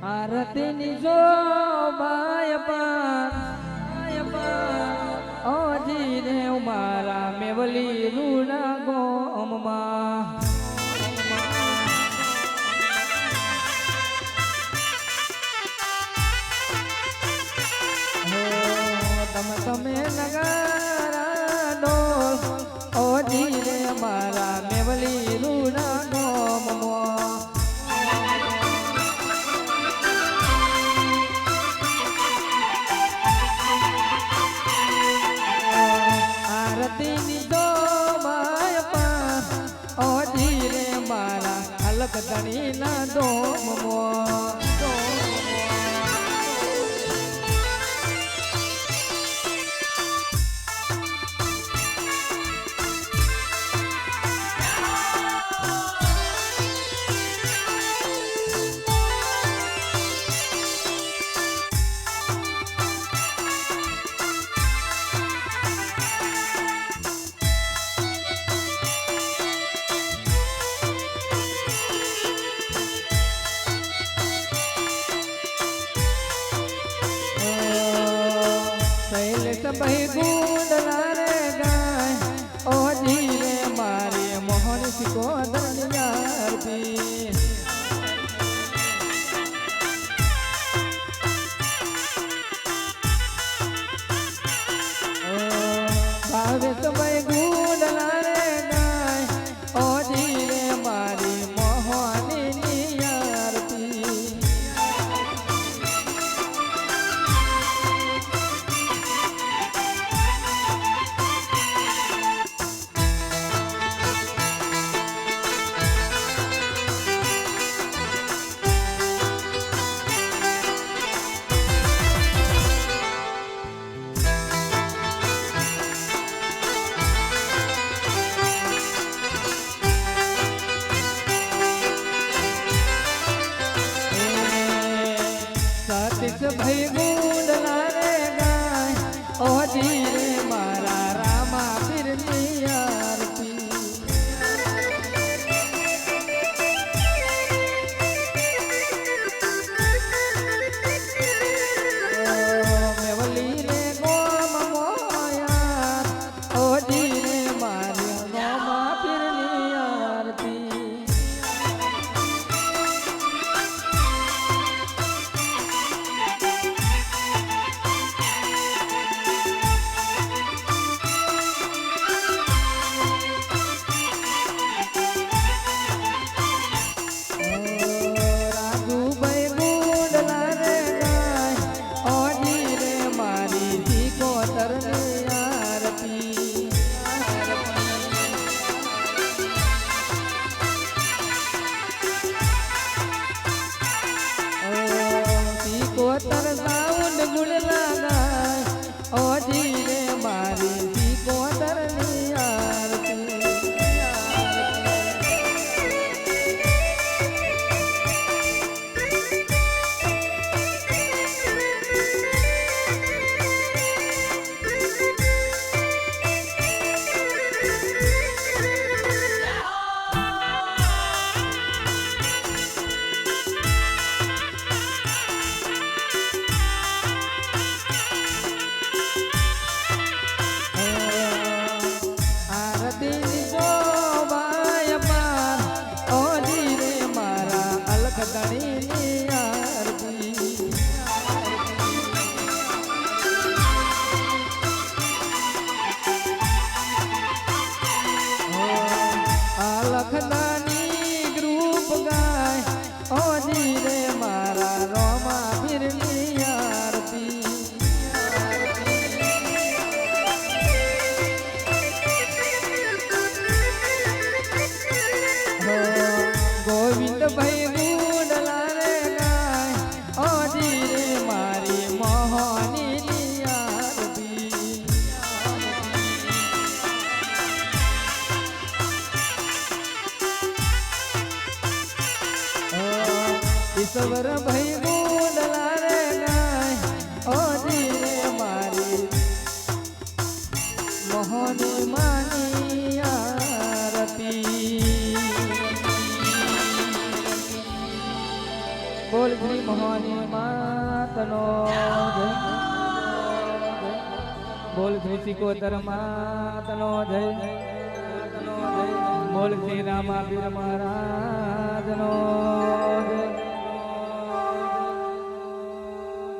આરતી નિજો by પાય પાર ઓજી દેવ મારા મેવલી રૂડા ગોમમાં તમે તમે નગારા ડોલ ઓજી રે મારા મેવલી રૂડા મારા અલગ ધણી ના દોમમાં. tambahin muna na से Yarın પીરની આરતી ગોવિંદ ભાઈ ઈશ્વર ભય બોલ શ્રી ભવાની માતનો જય. બોલ શ્રી સિકોતર માતનો જય. બોલ શ્રી રામાવીર મહારાજનો